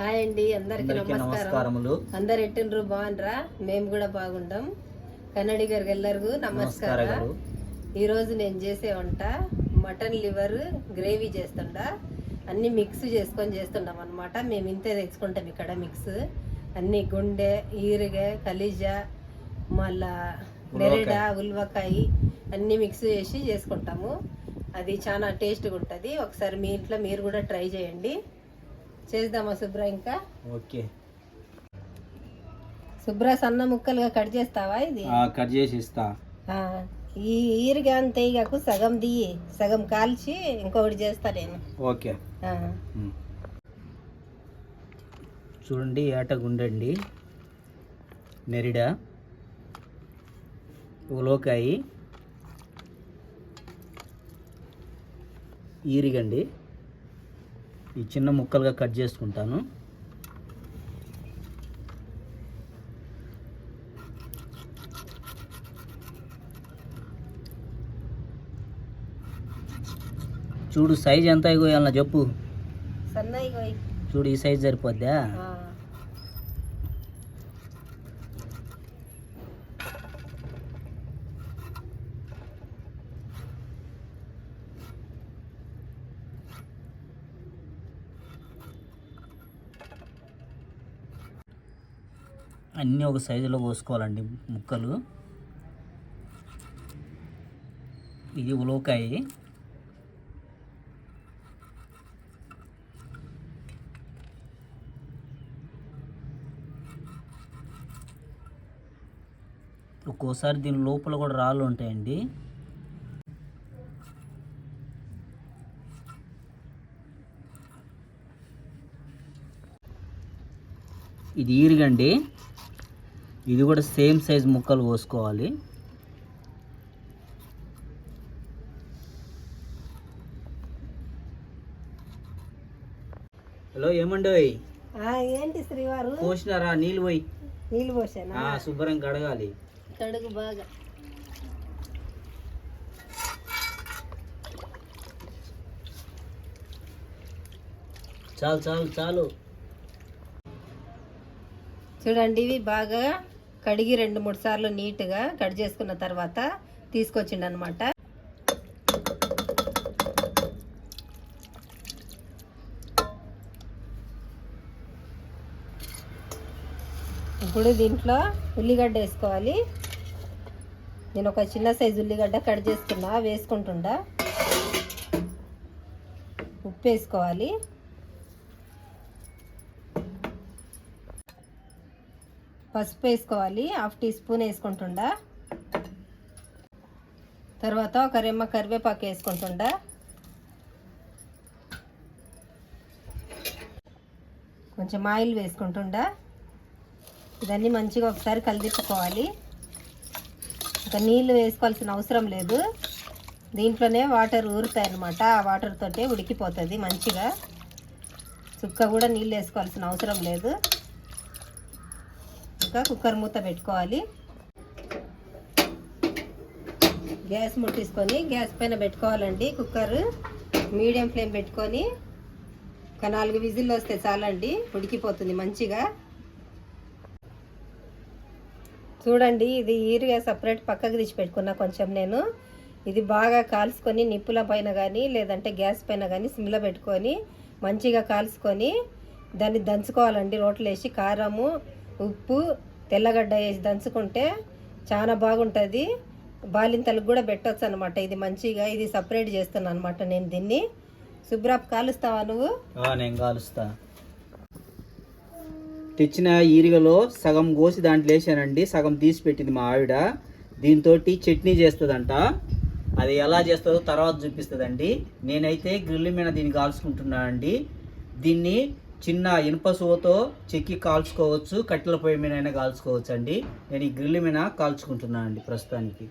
Hi అండి అందరికి నమస్కారములు. అందరు ఎట్టిండ్రు? బాగుండ్రా? మేము కూడా బాగుండం. కన్నడిగరికి ఎల్లరిಗೂ నమస్కారం. ఈరోజు నేను చేసే వంట మటన్ లివర్ గ్రేవీ చేస్తుండా. అన్నీ మిక్స్ చేసుకొని చేస్తున్నాం అనమాట మేము ఇంతే తెచ్చుకుంటాం ఇక్కడ మిక్స్. అన్ని గుండె ఈరుగ కలిజ మళ్ళా నెరడ ఉల్వకాయ. అన్నీ మిక్స్ చేసి చేసుకుంటాము. అది చాలా టేస్ట్గా ఉంటుంది ఒకసారి మీ ఇంట్లో మీరు కూడా ట్రై చేయండి. చేద్దామా శుభ్ర ఇంకా? ఓకే. శుభ్ర సన్న ముక్కలుగా కట్ చేస్తావా ఇది? కట్ చేసి ఇస్తా ఈ ఈరిగా అంతే ఇగకు సగం దియ్యి సగం కాల్చి ఇంకొకటి చేస్తా నేను. ఓకే. చూడండి ఏట గుండండి. నెరిడ. ఉలోకాయి ఈరిగండి. ఈ చిన్న ముక్కలుగా కట్ చేసుకుంటాను. చూడు సైజ్ ఎంత అయిపోయాలన్నా చెప్పు. చూడు ఈ సైజ్ సరిపోద్దా ఆ, అన్నీ ఒక సైజులో కోసుకోవాలండి ముక్కలు. ఇది ఉలవకాయ. ఒక్కోసారి దీని లోపల కూడా రాళ్ళు ఉంటాయండి. ఇది ఈరిగండి. ఇది కూడా సేమ్ సైజ్ ముక్కలు కోసుకోవాలి. హలో ఏమండి ఆ, ఏంటి శ్రీవారు? పోసినారా నీళ్ళు పోయి. నీళ్ళు పోసానా? ఆ, శుభ్రం కడగాలి. కడుగు బాగా. చాలు చాలు చాలు. చూడండి ఇవి బాగా కడిగి రెండు మూడు సార్లు నీట్గా కట్ చేసుకున్న తర్వాత తీసుకొచ్చిండు అనమాట ఇప్పుడు దీంట్లో ఉల్లిగడ్డ వేసుకోవాలి. నేను ఒక చిన్న సైజు ఉల్లిగడ్డ కట్ చేసుకున్నా వేసుకుంటుండా. ఉప్పు వేసుకోవాలి. పసుపు వేసుకోవాలి హాఫ్ టీ స్పూన్ వేసుకుంటుండా. తర్వాత ఒక రెమ్మ కరివేపాకు వేసుకుంటుండా. కొంచెం ఆయిల్ వేసుకుంటుండా. ఇదన్నీ మంచిగా ఒకసారి కలిదిప్పుకోవాలి ఇంకా నీళ్ళు వేసుకోవాల్సిన అవసరం లేదు. దీంట్లోనే వాటర్ ఊరుతాయి అన్నమాట. ఆ వాటర్ తోటే ఉడికిపోతుంది మంచిగా. చుక్క కూడా నీళ్ళు వేసుకోవాల్సిన అవసరం లేదు. ఇంకా కుక్కర్ మూత పెట్టుకోవాలి. గ్యాస్ ముట్టించుకొని గ్యాస్ పైన పెట్టుకోవాలండి కుక్కర్ మీడియం ఫ్లేమ్ పెట్టుకొని ఒక నాలుగు విజిల్లు వస్తే చాలండి ఉడికిపోతుంది మంచిగా. చూడండి ఇది ఈరుగా సపరేట్ పక్కకు తీసి పెట్టుకున్నా కొంచెం నేను. ఇది బాగా కాల్చుకొని నిప్పుల పైన కానీ లేదంటే గ్యాస్ పైన కానీ సిమ్లో పెట్టుకొని మంచిగా కాల్చుకొని దాన్ని దంచుకోవాలండి రోట్లో వేసి కారము ఉప్పు తెల్లగడ్డ వేసి దంచుకుంటే చాలా బాగుంటుంది. బాలింతలకు కూడా పెట్టవచ్చు అనమాట ఇది మంచిగా ఇది సపరేట్ చేస్తున్నాను అనమాట నేను దీన్ని. శుభ్రాప్ కాలుస్తావా నువ్వు? నేను కాలుస్తా. తెచ్చిన ఈరిగలో సగం కోసి దాంట్లో వేసానండి. సగం తీసి పెట్టింది మా ఆవిడ. దీంతో చట్నీ చేస్తుందంట. అది ఎలా చేస్తుందో తర్వాత చూపిస్తుందండి. నేనైతే గ్రిల్ మీద దీన్ని కాల్చుకుంటున్నానండి దీన్ని చిన్న ఇనుప సువతో చెక్కి కాల్చుకోవచ్చు కట్టెల పొయ్యి మీద అయినా కాల్చుకోవచ్చు అండి నేను ఈ గ్రిల్ మీద కాల్చుకుంటున్నాను అండి ప్రస్తుతానికి.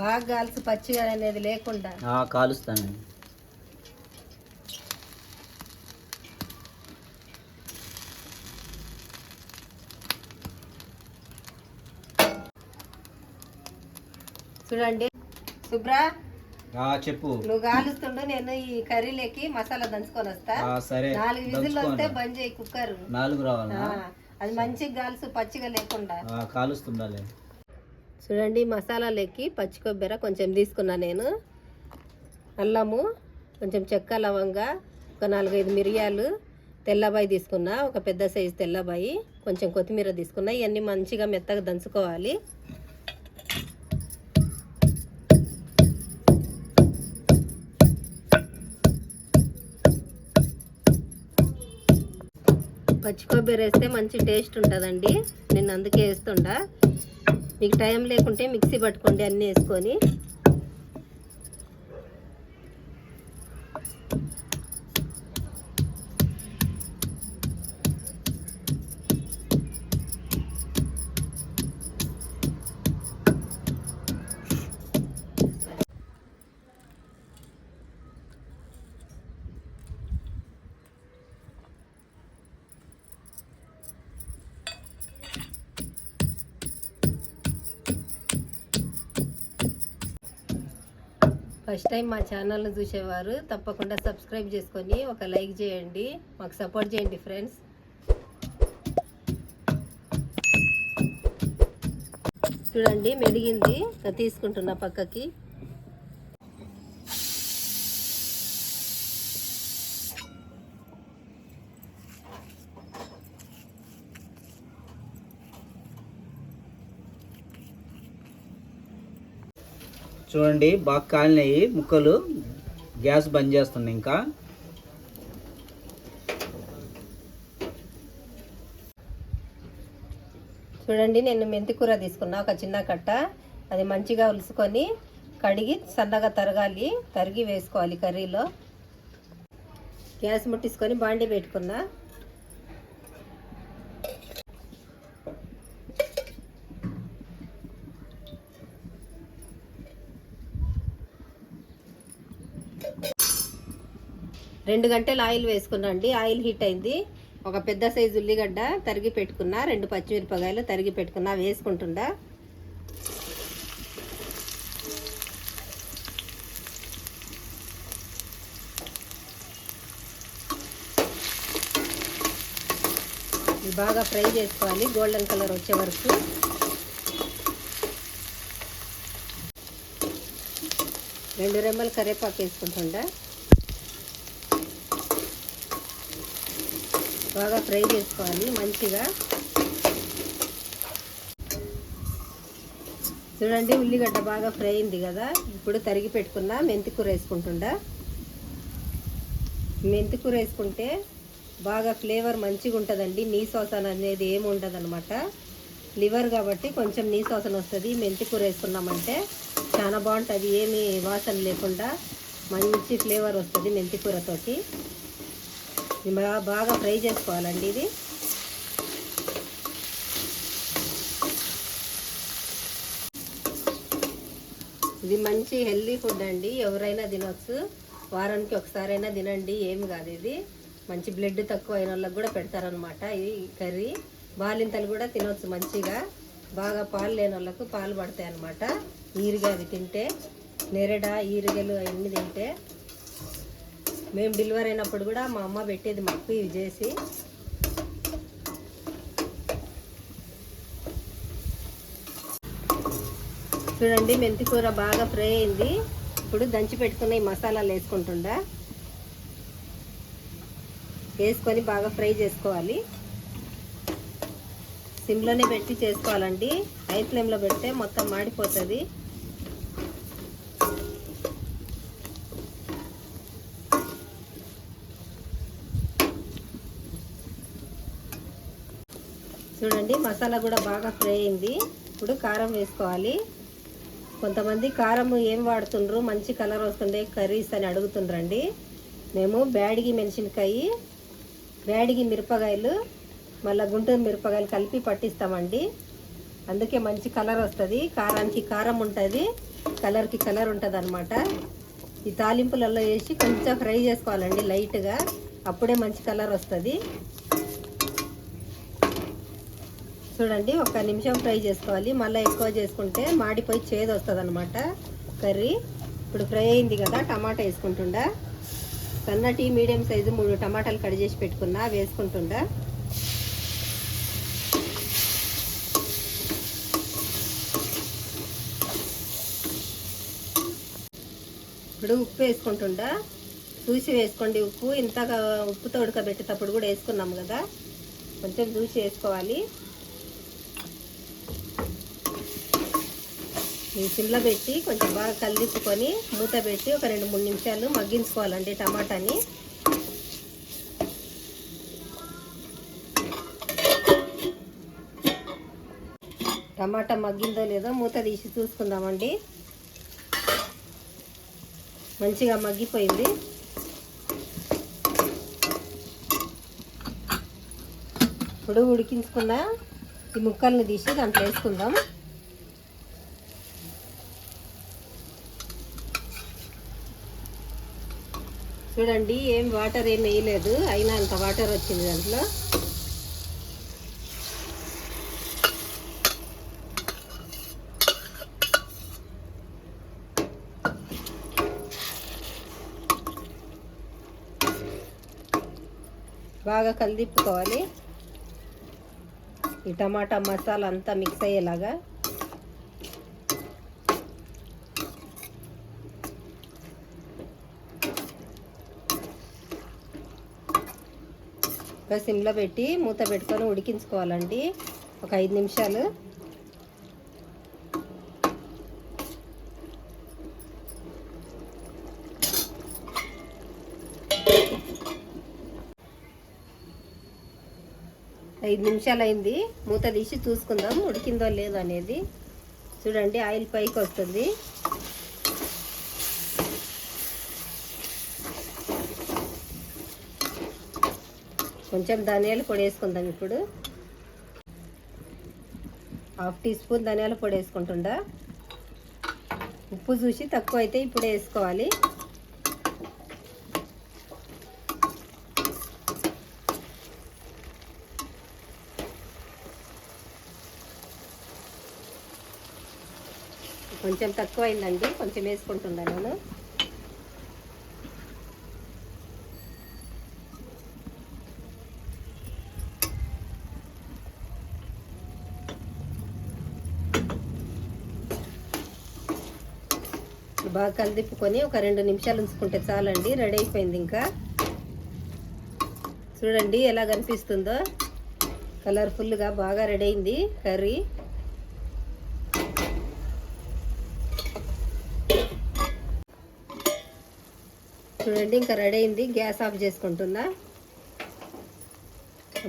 బాగా కాల్చి పచ్చిగా అనేది లేకుండా. కాలుస్తానండి. చూడండి. శుభ్ర? చెప్పు. నువ్వు కాలుస్తుండు నేను ఈ కర్రీలోకి మసాలా దంచుకొని వస్తా. సరే నాలుగు విజిల్లు వస్తే. బంద్ చేయి కుక్కర్. నాలుగు రావాలా? అది మంచిగా కాల్సు పచ్చిగా లేకుండా. కాలుస్తుండాలి. చూడండి మసాలాలకి పచ్చి కొబ్బరి కొంచెం తీసుకున్నా నేను. అల్లము కొంచెం చెక్క లవంగా ఒక నాలుగైదు మిరియాలు తెల్లబాయి తీసుకున్నా. ఒక పెద్ద సైజు తెల్లబాయి కొంచెం కొత్తిమీర తీసుకున్నా. ఇవన్నీ మంచిగా మెత్తగా దంచుకోవాలి. పచ్చి కొబ్బరి వేస్తే మంచి టేస్ట్ ఉంటుందండి. నేను అందుకే వేస్తుండా మీకు టైం లేకుంటే మిక్సీ పట్టుకోండి అన్నీ వేసుకొని. ఫస్ట్ టైం మా ఛానల్ని చూసేవారు తప్పకుండా సబ్స్క్రైబ్ చేసుకొని ఒక లైక్ చేయండి మాకు సపోర్ట్ చేయండి ఫ్రెండ్స్. చూడండి మెదిగింది తీసుకుంటున్నా పక్కకి. చూడండి బాగా కాలినాయి ముక్కలు. గ్యాస్ బంద్ చేస్తుంది ఇంకా. చూడండి నేను మెంతికూర తీసుకున్నా ఒక చిన్న కట్ట. అది మంచిగా ఉలుసుకొని కడిగి సన్నగా తరగాలి తరిగి వేసుకోవాలి కర్రీలో. గ్యాస్ ముట్టించుకొని బాండి పెట్టుకున్నా. రెండు గంటలు ఆయిల్ వేసుకున్నాండి ఆయిల్ హీట్ అయింది. ఒక పెద్ద సైజు ఉల్లిగడ్డ తరిగి పెట్టుకున్నా రెండు పచ్చిమిరపకాయలు తరిగి పెట్టుకున్నా వేసుకుంటుండా. బాగా ఫ్రై చేసుకోవాలి. గోల్డెన్ కలర్ వచ్చే వరకు. రెండు రెమ్మలు కరివేపాకు వేసుకుంటుండా. బాగా ఫ్రై చేసుకోవాలి మంచిగా. చూడండి ఉల్లిగడ్డ బాగా ఫ్రై అయింది కదా. ఇప్పుడు తరిగి పెట్టుకున్న మెంతి కూర వేసుకుంటుండా. మెంతికూర వేసుకుంటే బాగా ఫ్లేవర్ మంచిగా ఉంటుందండి. నీ శోసన అనేది ఏమి ఉండదు అనమాట లివర్ కాబట్టి కొంచెం నీ శోసన వస్తుంది. మెంతి కూర వేసుకున్నామంటే చాలా బాగుంటుంది. ఏమి వాసన లేకుండా మంచి ఫ్లేవర్ వస్తుంది మెంతికూరతోటి. బాగా ఫ్రై చేసుకోవాలండి ఇది. ఇది మంచి హెల్దీ ఫుడ్ అండి. ఎవరైనా తినొచ్చు. వారానికి ఒకసారైనా తినండి. ఏమి కాదు ఇది. మంచి బ్లడ్ తక్కువ అయిన వాళ్ళకి కూడా పెడతారనమాట ఈ కర్రీ. బాలింతలు కూడా తినొచ్చు మంచిగా. బాగా పాలు లేని వాళ్ళకు పాలు పడతాయి అన్నమాట ఈరిగా అవి తింటే నెరడ ఈరిగలు అవన్నీ తింటే. మేము డెలివరీ అయినప్పుడు కూడా మా అమ్మ పెట్టేది మాకు ఇవి చేసి. చూడండి మెంతి కూర బాగా ఫ్రై అయింది. ఇప్పుడు దంచి పెట్టుకున్న ఈ మసాలాలు వేసుకుంటుండా. వేసుకొని బాగా ఫ్రై చేసుకోవాలి. సిమ్లోనే పెట్టి చేసుకోవాలండి. హై ఫ్లేమ్లో పెడితే మొత్తం మాడిపోతుంది. చూడండి మసాలా కూడా బాగా ఫ్రై అయింది. ఇప్పుడు కారం వేసుకోవాలి. కొంతమంది కారం ఏం వాడుతుండ్రు మంచి కలర్ వస్తుండే కర్రీస్ అని అడుగుతుండ్రండి. మేము బ్యాడిగి మెణసినకాయ బ్యాడిగి మిరపకాయలు మళ్ళీ గుంటూరు మిరపకాయలు కలిపి పట్టిస్తామండి. అందుకే మంచి కలర్ వస్తుంది. కారానికి కారం ఉంటుంది కలర్కి కలర్ ఉంటుంది అనమాట ఈ తాలింపులలో వేసి కొంచెం ఫ్రై చేసుకోవాలండి లైట్గా. అప్పుడే మంచి కలర్ వస్తుంది. చూడండి ఒక నిమిషం ఫ్రై చేసుకోవాలి. మళ్ళీ ఎక్కువ చేసుకుంటే మాడిపోయి చేదు వస్తుంది అనమాట కర్రీ. ఇప్పుడు ఫ్రై అయింది కదా టమాటా వేసుకుంటుండా. సన్నటి మీడియం సైజు మూడు టమాటాలు కట్ చేసి పెట్టుకున్నా వేసుకుంటుండా. ఇప్పుడు ఉప్పు వేసుకుంటుండా. చూసి వేసుకోండి ఉప్పు. ఇంతగా ఉప్పుతో ఉడకబెట్టేటప్పుడు కూడా వేసుకున్నాం కదా. కొంచెం చూసి వేసుకోవాలి. సిమ్లో పెట్టి కొంచెం బాగా కలిదిప్పుకొని మూత పెట్టి ఒక రెండు మూడు నిమిషాలు మగ్గించుకోవాలండి టమాటాని. టమాటా మగ్గిందో లేదో మూత తీసి చూసుకుందామండి. మంచిగా మగ్గిపోయింది. ఇప్పుడు ఉడికించుకున్న ఈ ముక్కల్ని తీసి దాంట్లో వేసుకుందాం. చూడండి ఏం వాటర్ ఏం వేయలేదు. అయినా అంత వాటర్ వచ్చింది దాంట్లో. బాగా కలిదిప్పుకోవాలి. ఈ టమాటా మసాలా అంతా మిక్స్ అయ్యేలాగా. సిమ్లో పెట్టి మూత పెట్టుకొని ఉడికించుకోవాలండి. ఒక ఐదు నిమిషాలు. ఐదు నిమిషాలు అయింది మూత తీసి చూసుకుందాం ఉడికిందో లేదో అనేది. చూడండి ఆయిల్ పైకి వస్తుంది. కొంచెం ధనియాల పొడి వేసుకుందాం ఇప్పుడు. హాఫ్ టీ స్పూన్ ధనియాల పొడి వేసుకుంటుండా. ఉప్పు చూసి తక్కువ అయితే ఇప్పుడు వేసుకోవాలి. కొంచెం తక్కువ అయిందండి కొంచెం వేసుకుంటున్నా నేను. బాగా కలిదిప్పుకొని ఒక రెండు నిమిషాలు ఉంచుకుంటే చాలండి. రెడీ అయిపోయింది ఇంకా. చూడండి ఎలా కనిపిస్తుందో. కలర్ఫుల్గా బాగా రెడీ అయింది కర్రీ. చూడండి ఇంకా రెడీ అయింది. గ్యాస్ ఆఫ్ చేసుకుంటున్నా.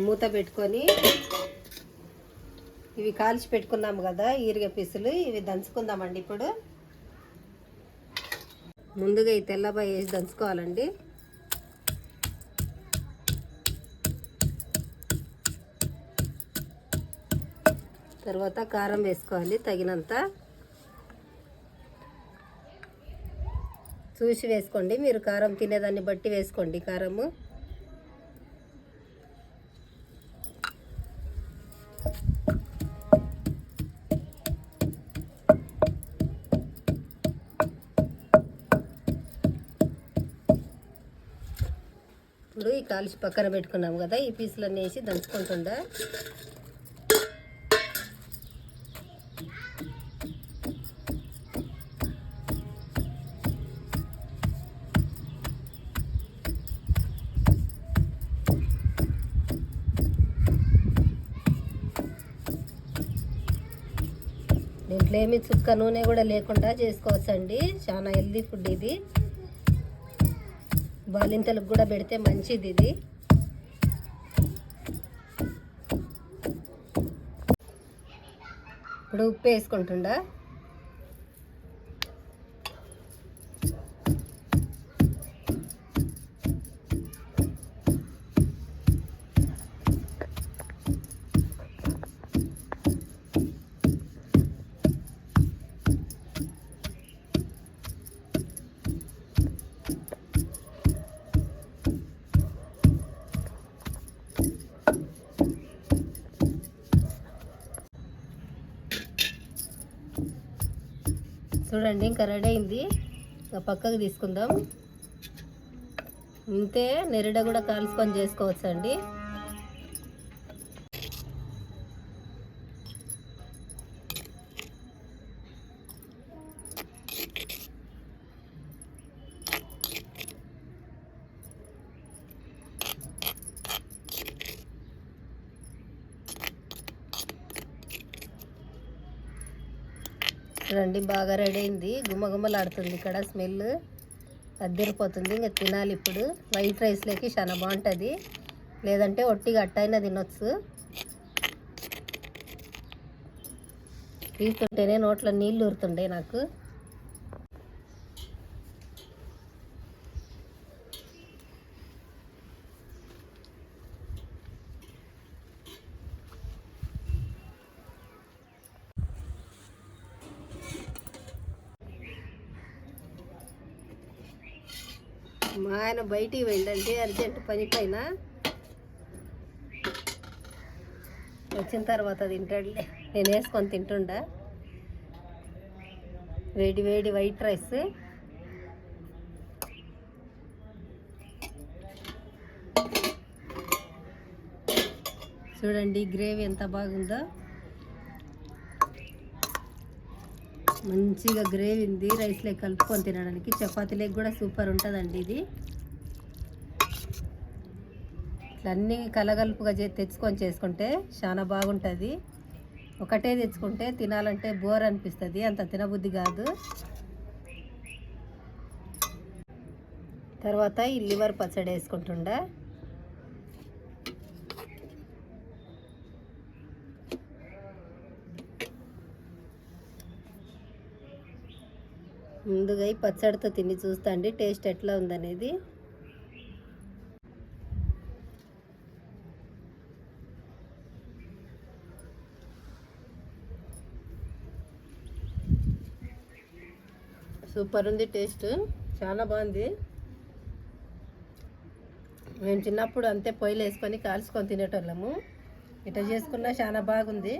మూత పెట్టుకొని ఇవి కాల్చి పెట్టుకున్నాము కదా ఈరిగ పీసులు ఇవి దంచుకుందామండి ఇప్పుడు. ముందుగా ఈ తెల్లబాయి వేసి దంచుకోవాలండి. తర్వాత కారం వేసుకోవాలి తగినంత. చూసి వేసుకోండి మీరు కారం తినేదాన్ని బట్టి వేసుకోండి కారము. ఇప్పుడు పక్కన పెట్టుకున్నాం కదా ఈ పీసులన్నీ వేసి దంచుకుంటుండా. దీంట్లో ఏమి చుక్క నూనె కూడా లేకుండా చేసుకోవచ్చండి. చాలా హెల్దీ ఫుడ్ ఇది. బాలింతలకు కూడా పెడితే మంచిది ఇది. ఇప్పుడు ఉప్పు వేసుకుంటుండా? చూడండి ఇంకా రెడీ అయింది. ఆ పక్కకు తీసుకుందాం. ఇంతే నెరడ కూడా కాల్చుకొని చేసుకోవచ్చు చూడండి బాగా రెడీ అయింది. గుమ్మగుమ్మలాడుతుంది ఇక్కడ స్మెల్ అద్దరిపోతుంది. ఇంకా తినాలి ఇప్పుడు. వైట్ రైస్లోకి చాలా బాగుంటుంది. లేదంటే ఒట్టిగా అట్టయినా తినొచ్చు. తీసుకుంటేనే నోట్లో నీళ్ళు ఊరుతుండే నాకు. ఆయన బయటికి వెళ్ళండి అర్జెంట్ పని పైన. వచ్చిన తర్వాత తింటాడులే. నేను వేసుకొని తింటుండా. వేడి వేడి వైట్ రైస్. చూడండి గ్రేవీ ఎంత బాగుందో. మంచిగా గ్రేవీ ఉంది. రైస్లో కలుపుకొని తినడానికి. చపాతీలకు కూడా సూపర్ ఉంటుందండి ఇది. ఇట్లా అన్నీ కలగలుపుగా చే తెచ్చుకొని చేసుకుంటే చాలా బాగుంటుంది. ఒకటే తెచ్చుకుంటే తినాలంటే బోర్ అనిపిస్తుంది. అంత తినబుద్ధి కాదు. తర్వాత ఈ లివర్ పచ్చడి వేసుకుంటుండా. ముందుగా ఈ పచ్చడితో తిని చూస్తా అండి. టేస్ట్ ఎట్లా ఉందనేది. సూపర్ ఉంది టేస్ట్. చాలా బాగుంది. మేము చిన్నప్పుడు అంతే పొయ్యిలు వేసుకొని కాల్చుకొని తినేటోళ్ళము. ఇట్లా చేసుకున్నా చాలా బాగుంది.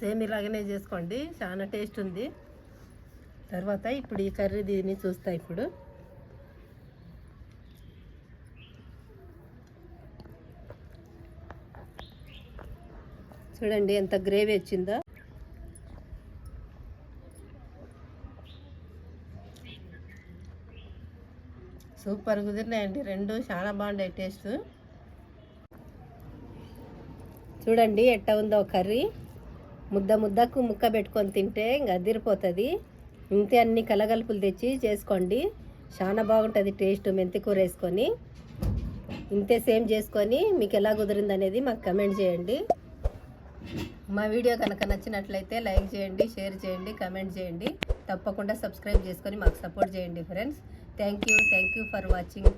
సేమ్ ఇలాగనే చేసుకోండి. చాలా టేస్ట్ ఉంది. తర్వాత ఇప్పుడు ఈ కర్రీ దీన్ని చూస్తా ఇప్పుడు. చూడండి ఎంత గ్రేవీ వచ్చిందో. సూపర్ కుదిరినాయండి రెండు చాలా బాగున్నాయి టేస్ట్. చూడండి ఎట్ట ఉందో కర్రీ. ముద్ద ముద్దకు ముక్క పెట్టుకొని తింటే ఇంకా అదిరిపోతుంది. ఇంతే అన్ని కలగలుపులు తెచ్చి చేసుకోండి. చాలా బాగుంటుంది టేస్ట్ మెంతి కూర వేసుకొని. ఇంతే సేమ్ చేసుకొని మీకు ఎలా కుదిరింది అనేది మాకు కమెంట్ చేయండి. మా వీడియో కనుక నచ్చినట్లయితే లైక్ చేయండి షేర్ చేయండి కమెంట్ చేయండి. తప్పకుండా సబ్స్క్రైబ్ చేసుకొని మాకు సపోర్ట్ చేయండి friends. Thank you thank you for watching.